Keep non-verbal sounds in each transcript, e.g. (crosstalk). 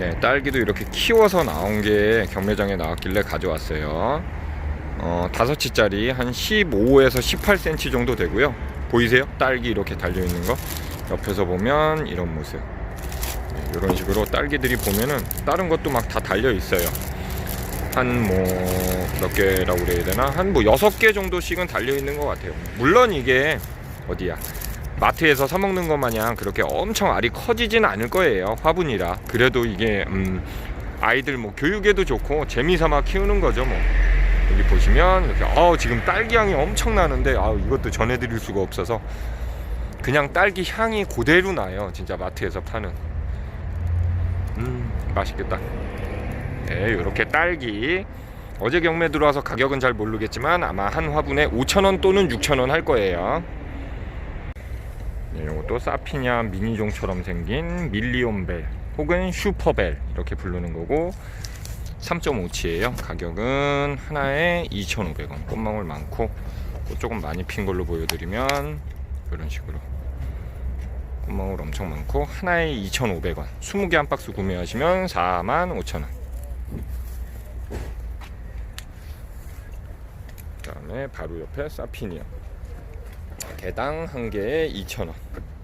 네, 딸기도 이렇게 키워서 나온 게 경매장에 나왔길래 가져왔어요. 어, 5치짜리 한 15에서 18cm 정도 되고요. 보이세요? 딸기 이렇게 달려 있는 거. 옆에서 보면 이런 모습. 네, 이런 식으로 딸기들이 보면은 다른 것도 막 다 달려 있어요. 한 뭐 몇 개라고 그래야 되나? 한뭐 여섯 개 정도씩은 달려 있는 것 같아요. 물론 이게 어디야? 마트에서 사 먹는 것 마냥 그렇게 엄청 알이 커지진 않을 거예요. 화분이라. 그래도 이게 음, 아이들 뭐 교육에도 좋고 재미삼아 키우는 거죠, 뭐. 여기 보시면 이렇게 어 지금 딸기 향이 엄청 나는데 아 이것도 전해드릴 수가 없어서 그냥 딸기 향이 그대로 나요. 진짜 마트에서 파는. 음 맛있겠다. 네, 이렇게 딸기 어제 경매 들어와서 가격은 잘 모르겠지만 아마 한 화분에 5,000원 또는 6,000원 할 거예요. 네, 이것도 사피냐 미니종처럼 생긴 밀리온벨 혹은 슈퍼벨 이렇게 부르는 거고 3.5치예요. 가격은 하나에 2,500원. 꽃망울 많고 꽃 조금 많이 핀 걸로 보여드리면 이런 식으로 꽃망울 엄청 많고 하나에 2,500원. 20개 한 박스 구매하시면 45,000원. 그 다음에 바로 옆에 사피니아. 개당 한 개에 2,000원.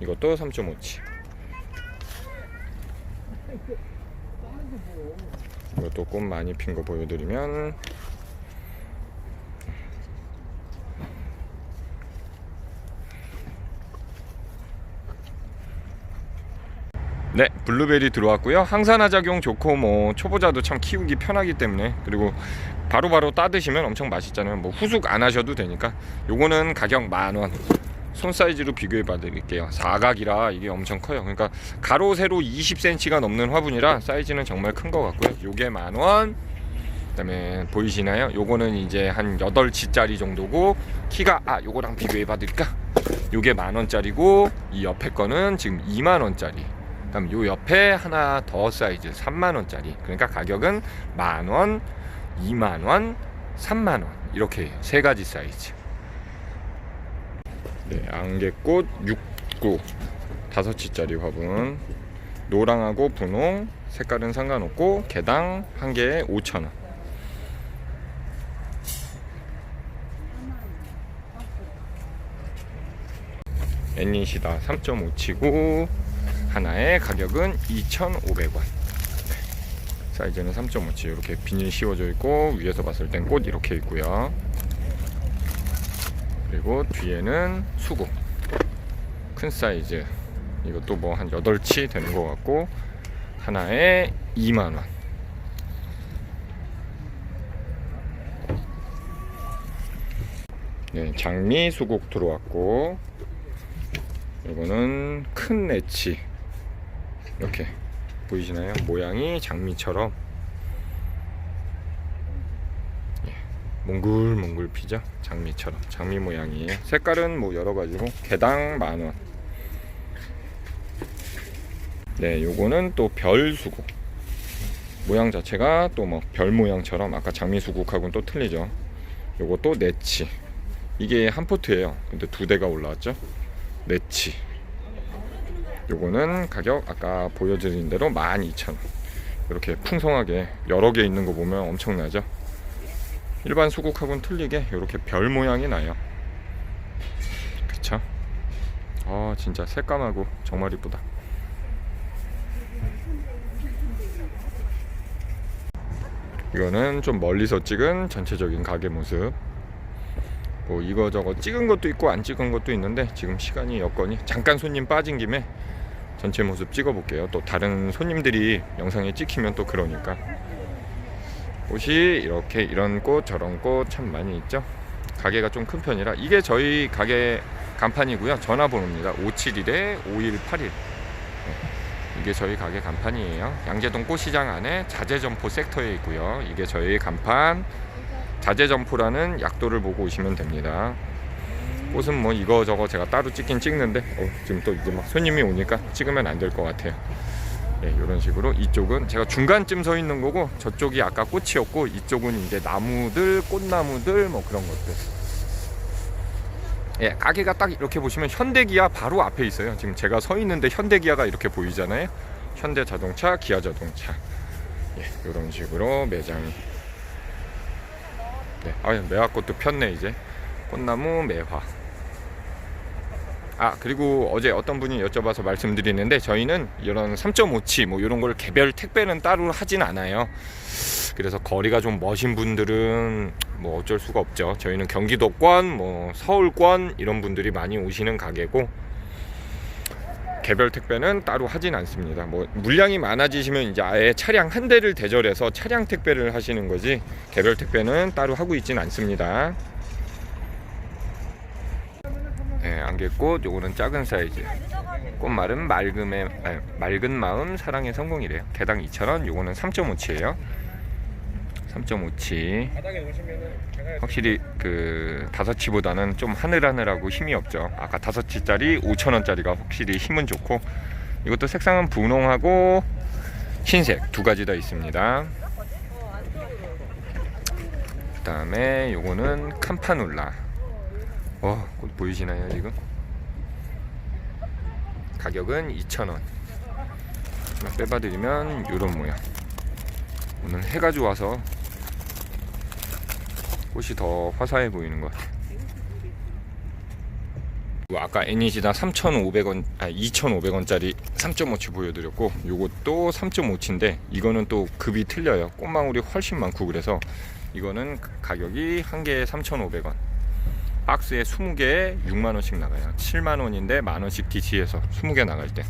이것도 3.5치. 이것도 꽃 많이 핀 거 보여드리면 네 블루베리 들어왔고요. 항산화 작용 좋고 뭐 초보자도 참 키우기 편하기 때문에 그리고 바로 바로 따드시면 엄청 맛있잖아요. 뭐 후숙 안 하셔도 되니까. 요거는 가격 만원. 손 사이즈로 비교해 봐 드릴게요. 사각이라 이게 엄청 커요. 그러니까 가로 세로 20cm가 넘는 화분이라 사이즈는 정말 큰 것 같고요. 요게 만원. 그 다음에 보이시나요? 요거는 이제 한 8치짜리 정도고 키가 아 요거랑 비교해 봐 드릴까? 요게 만원짜리고 이 옆에 거는 지금 2만원짜리 그다음 요 옆에 하나 더 사이즈 3만원짜리. 그러니까 가격은 만원 2만원 3만원. 이렇게 세 가지 사이즈. 네, 안개꽃 6구. 5치짜리 화분. 노랑하고 분홍. 색깔은 상관없고 개당 한 개에 5,000원. 애니시다. 3.5치고 하나의 가격은 2,500원. 사이즈는 3.5치 이렇게 비닐 씌워져 있고 위에서 봤을 땐 꽃 이렇게 있고요. 그리고 뒤에는 수국 큰 사이즈. 이것도 뭐 한 8치 되는 것 같고 하나에 2만원. 네, 장미 수국 들어왔고 이거는 큰 내치 이렇게 보이시나요? 모양이 장미처럼. 몽글몽글 피죠? 장미처럼. 장미 모양이에요. 색깔은 뭐 여러 가지고 개당 만원. 네 요거는 또 별 수국. 모양 자체가 또 뭐 별 모양처럼 아까 장미 수국하고는 또 틀리죠. 요것도 네치. 이게 한 포트예요. 근데 두 대가 올라왔죠? 네치 요거는 가격 아까 보여드린 대로 12,000원 이렇게 풍성하게 여러 개 있는 거 보면 엄청나죠? 일반 수국하고는 틀리게 이렇게 별 모양이 나요. 그쵸? 아 진짜 새까마고 정말 이쁘다. 이거는 좀 멀리서 찍은 전체적인 가게 모습. 뭐 이거저거 찍은 것도 있고 안 찍은 것도 있는데 지금 시간이 여건이 잠깐 손님 빠진 김에 전체 모습 찍어 볼게요. 또 다른 손님들이 영상에 찍히면 또 그러니까. 꽃이 이렇게 이런 꽃 저런 꽃 참 많이 있죠? 가게가 좀 큰 편이라 이게 저희 가게 간판이고요. 전화번호입니다. 571에 5181 이게 저희 가게 간판이에요. 양재동 꽃시장 안에 자재점포 섹터에 있고요. 이게 저희 간판. 자재점포라는 약도를 보고 오시면 됩니다 꽃은 뭐 이거저거 제가 따로 찍긴 찍는데 어, 지금 또 이제 막 손님이 오니까 찍으면 안 될 것 같아요 네, 이런 식으로 이쪽은 제가 중간쯤 서 있는 거고 저쪽이 아까 꽃이었고 이쪽은 이제 나무들 꽃나무들 뭐 그런 것들 예, 가게가 딱 이렇게 보시면 현대기아 바로 앞에 있어요 지금 제가 서 있는데 현대기아가 이렇게 보이잖아요 현대자동차, 기아자동차. 예, 이런 식으로 매장이. 네, 아, 매화꽃도 폈네 이제. 꽃나무 매화. 아 그리고 어제 어떤 분이 여쭤봐서 말씀드리는데 저희는 이런 3.5치 뭐 이런 걸 개별 택배는 따로 하진 않아요. 그래서 거리가 좀 머신 분들은 뭐 어쩔 수가 없죠. 저희는 경기도권, 뭐 서울권 이런 분들이 많이 오시는 가게고 개별 택배는 따로 하진 않습니다. 뭐 물량이 많아지시면 이제 아예 차량 한 대를 대절해서 차량 택배를 하시는 거지 개별 택배는 따로 하고 있진 않습니다. 네, 안개꽃 요거는 작은 사이즈. 꽃말은 맑음의 아니, 맑은 마음 사랑의 성공이래요. 개당 2,000원. 요거는 3.5치예요. 3.5치. 바닥에 오시면은 제가 확실히 그 다섯치보다는 좀 하늘하늘하고 힘이 없죠. 아까 다섯치짜리 5천 원짜리가 확실히 힘은 좋고 이것도 색상은 분홍하고 흰색 두 가지 다 있습니다. 그 다음에 요거는 캄파눌라. 어, 꽃 보이시나요 지금? 가격은 2천 원. 하나 빼봐드리면 요런 모양. 오늘 해가 좋아서 꽃이 더 화사해 보이는 것 같아요. 아까 애니시다 3,500원, 아 2,500원짜리 3.5치 보여드렸고, 요것도 3.5치인데 이거는 또 급이 틀려요. 꽃망울이 훨씬 많고 그래서 이거는 가격이 한 개에 3,500원. 박스에 20개에 6만 원씩 나가요. 7만 원인데 만 원씩 DC에서 20개 나갈 때.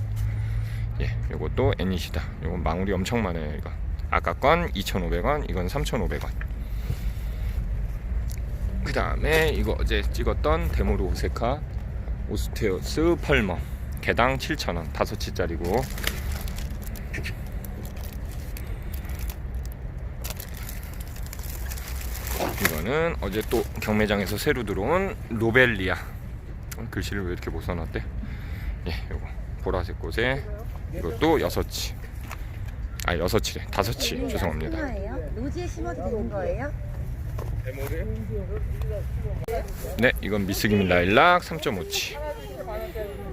예, 요것도 애니시다. 요건 망울이 엄청 많아요. 이거. 아까 건 2,500원, 이건 3,500원. 그 다음에 이거 어제 찍었던 데모르 오세카 오스테오스 펄머 개당 7,000원 5치짜리고 이거는 어제 또 경매장에서 새로 들어온 로벨리아 어, 글씨를 왜 이렇게 못 써놨대 예 요거 보라색 꽃에 이것도 6치 아 6치래 5치 죄송합니다 하나예요? 노지에 심어도 되는 거예요? 네, 이건 미스김 라일락 3.5치.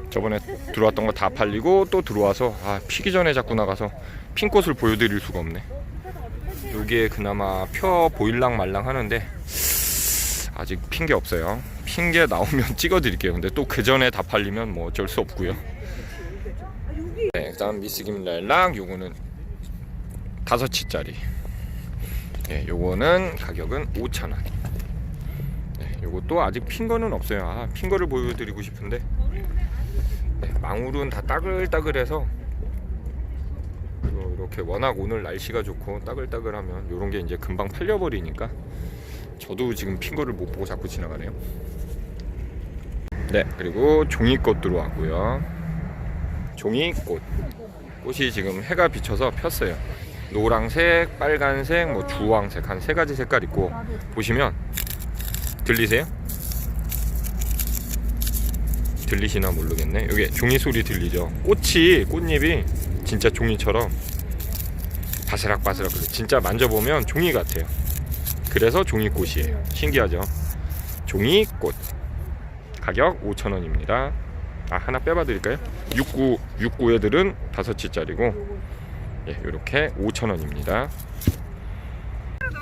저번에 들어왔던 거 다 팔리고 또 들어와서 아 피기 전에 자꾸 나가서 핀 꽃을 보여드릴 수가 없네. 여기에 그나마 펴 보일랑 말랑 하는데 아직 핀게 없어요. 핀게 나오면 (laughs) 찍어드릴게요. 근데 또 그 전에 다 팔리면 뭐 어쩔 수 없고요. 네, 그다음 미스김 라일락 요거는 다섯 치짜리. 네, 요거는 가격은 5,000원. 네, 요것도 아직 핀 거는 없어요. 아, 핀 거를 보여드리고 싶은데. 네, 망울은 다 따글따글해서 이렇게 워낙 오늘 날씨가 좋고 따글따글하면 요런 게 이제 금방 팔려버리니까 저도 지금 핀 거를 못 보고 자꾸 지나가네요. 네, 그리고 종이꽃 들어왔고요. 종이꽃. 꽃이 지금 해가 비쳐서 폈어요. 노랑색, 빨간색, 뭐 주황색 한 세 가지 색깔 있고 보시면 들리세요? 들리시나 모르겠네. 여기 종이 소리 들리죠? 꽃이 꽃잎이 진짜 종이처럼 바스락바스락. 진짜 만져보면 종이 같아요. 그래서 종이꽃이에요. 신기하죠? 종이꽃 가격 5,000원입니다. 아 하나 빼봐 드릴까요? 69 69 애들은 5치짜리고 예, 이렇게 5,000원입니다.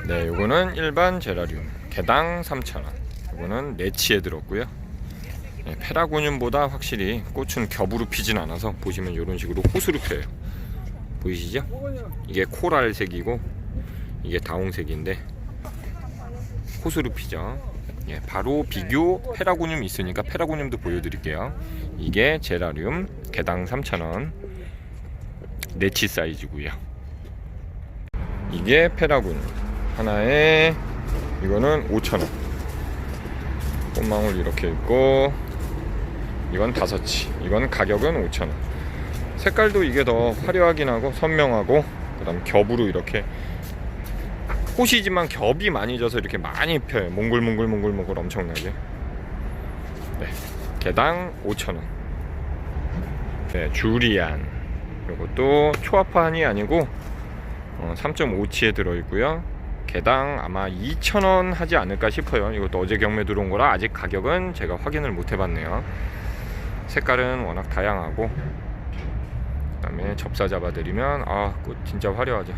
네, 요거는 일반 제라리움. 개당 3,000원. 요거는 네치에 들었고요. 예, 페라고늄보다 확실히 꽃은 겹으로 피진 않아서 보시면 이런 식으로 호수로 펴요. 보이시죠? 이게 코랄색이고 이게 다홍색인데 호수로 피죠. 예, 바로 비교 페라고늄 있으니까 페라고늄도 보여드릴게요. 이게 제라리움 개당 3,000원. 네치 사이즈고요. 이게 페라군 하나에 이거는 5,000원. 꽃망울 이렇게 있고 이건 다섯치. 이건 가격은 5,000원. 색깔도 이게 더 화려하긴 하고 선명하고 그 다음 겹으로 이렇게 꽃이지만 겹이 많이 져서 이렇게 많이 펴요. 몽글몽글 몽글몽글 엄청나게. 네. 개당 5,000원. 네, 주리안. 이것도 초합판이 아니고 어, 3.5치에 들어있고요. 개당 아마 2,000원 하지 않을까 싶어요. 이것도 어제 경매 들어온 거라 아직 가격은 제가 확인을 못 해봤네요. 색깔은 워낙 다양하고 그 다음에 접사 잡아드리면 아 꽃 진짜 화려하죠.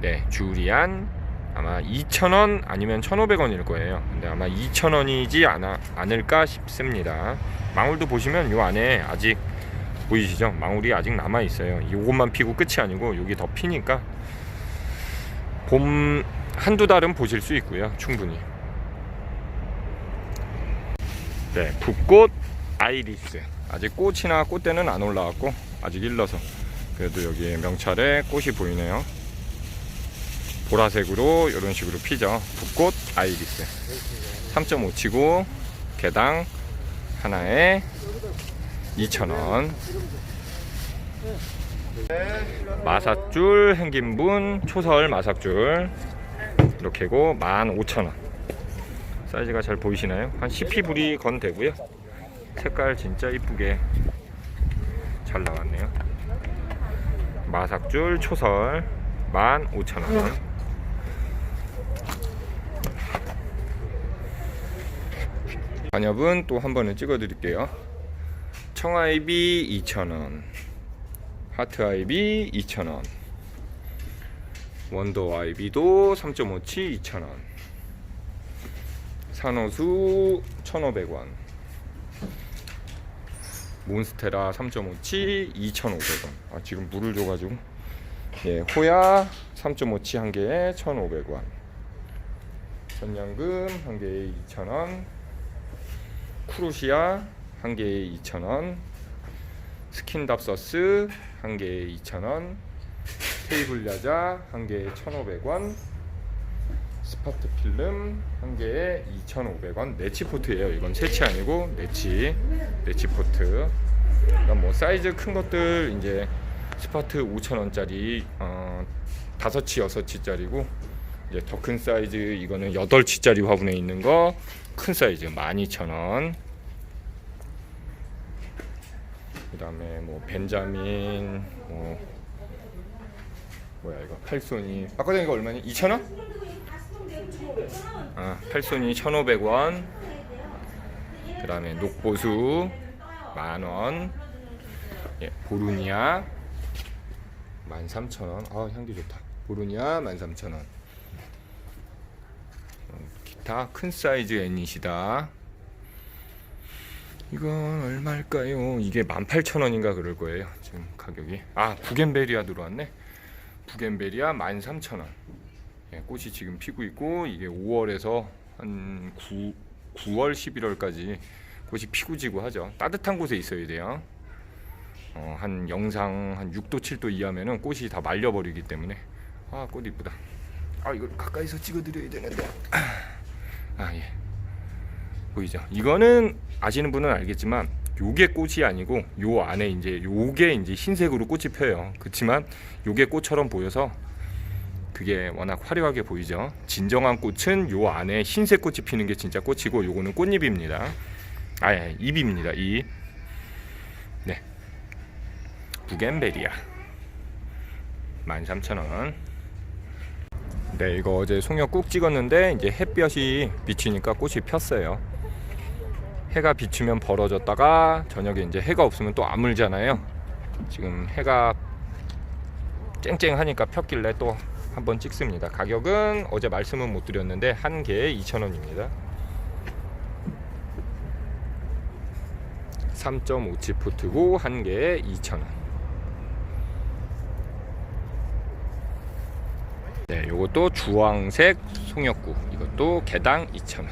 네, 주리안 아마 2,000원 아니면 1,500원일 거예요. 근데 아마 2,000원이지 않아, 않을까 싶습니다. 망울도 보시면 요 안에 아직 보이시죠? 망울이 아직 남아 있어요. 요것만 피고 끝이 아니고 여기 더 피니까 봄 한두 달은 보실 수 있고요. 충분히. 네, 붓꽃 아이리스. 아직 꽃이나 꽃대는 안 올라왔고 아직 일러서 그래도 여기에 명찰에 꽃이 보이네요. 보라색으로 이런 식으로 피죠. 붓꽃 아이리스. 3.5치고 개당 하나에 2,000원. 마삭줄 행긴분 초설 마삭줄 이렇게고 15,000원. 사이즈가 잘 보이시나요? 한 10피불이 건 되고요. 색깔 진짜 이쁘게 잘 나왔네요. 마삭줄 초설 15,000원. 반엽은 또 한 번은 찍어 드릴게요. 청아이비 2,000원. 하트아이비 2,000원. 원더 아이비도 3.5치 2,000원. 산호수 1,500원. 몬스테라 3.5치 2,500원. 아, 지금 물을 줘가지고. 예, 호야 3.5치 한 개에 1,500원. 전량금 한 개에 2,000원. 쿠루시아 한 개에 2,000원. 스킨답서스 한 개에 2,000원. 테이블 야자 한 개에 1,500원. 스파트 필름 한 개에 2,500원. 네치 포트예요. 이건 세치 아니고 네치. 네치 포트. 그럼 뭐 사이즈 큰 것들 이제 스파트 5,000원짜리 어, 5치 6치짜리고 이제 더 큰 사이즈 이거는 8치짜리 화분에 있는 거 큰 사이즈 12,000원. 그다음에 뭐 벤자민 뭐 뭐야 이거 팔소니 아까 전에 이거 얼마니? 2,000원? 아, 팔소니 1,500원. 그 다음에 녹보수 만원. 예, 보루니아 13,000원. 아, 향기 좋다. 보루니아 13,000원. 어, 기타 큰 사이즈 애니시다. 이건 얼마일까요? 이게 18,000원인가 그럴 거예요. 지금 가격이. 아, 부겐베리아 들어왔네. 부겐베리아 13,000원. 예, 꽃이 지금 피고 있고 이게 5월에서 한 9, 9월 11월까지 꽃이 피고 지고 하죠. 따뜻한 곳에 있어야 돼요. 어, 한 영상 한 6도 7도 이하면은 꽃이 다 말려버리기 때문에 아 꽃 이쁘다. 아 이걸 가까이서 찍어드려야 되는데 아 예. 보이죠? 이거는 아시는 분은 알겠지만 요게 꽃이 아니고 요 안에 이제 요게 이제 흰색으로 꽃이 펴요. 그렇지만 요게 꽃처럼 보여서 그게 워낙 화려하게 보이죠. 진정한 꽃은 요 안에 흰색 꽃이 피는 게 진짜 꽃이고 요거는 꽃잎입니다. 아, 예, 잎입니다. 잎. 네. 부겐베리아. 13,000원. 네, 이거 어제 송엽 꾹 찍었는데 이제 햇볕이 비치니까 꽃이 폈어요. 해가 비추면 벌어졌다가 저녁에 이제 해가 없으면 또 아물잖아요. 지금 해가 쨍쨍하니까 폈길래 또 한번 찍습니다. 가격은 어제 말씀은 못 드렸는데 한 개에 2,000원입니다. 3.5치 푸트고 한 개에 2,000원. 네, 요것도 주황색 송엽구. 이것도 개당 2,000원.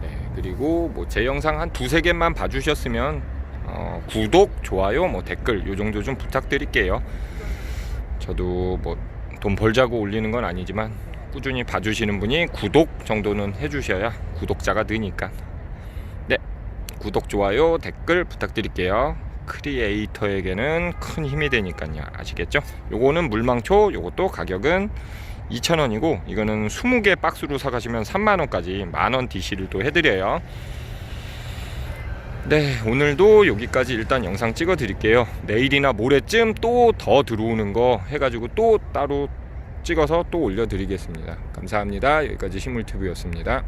네, 그리고 뭐 제 영상 한 두세 개만 봐주셨으면 어, 구독, 좋아요, 뭐 댓글 요 정도 좀 부탁드릴게요. 저도 뭐 돈 벌자고 올리는 건 아니지만 꾸준히 봐주시는 분이 구독 정도는 해주셔야 구독자가 느니까. 네, 구독, 좋아요, 댓글 부탁드릴게요. 크리에이터에게는 큰 힘이 되니까요. 아시겠죠? 요거는 물망초, 요것도 가격은 2,000원이고 이거는 20개 박스로 사가시면 3만원까지 만원 DC를 또 해드려요. 네, 오늘도 여기까지 일단 영상 찍어 드릴게요. 내일이나 모레쯤 또 더 들어오는 거 해가지고 또 따로 찍어서 또 올려 드리겠습니다. 감사합니다. 여기까지 식물TV였습니다.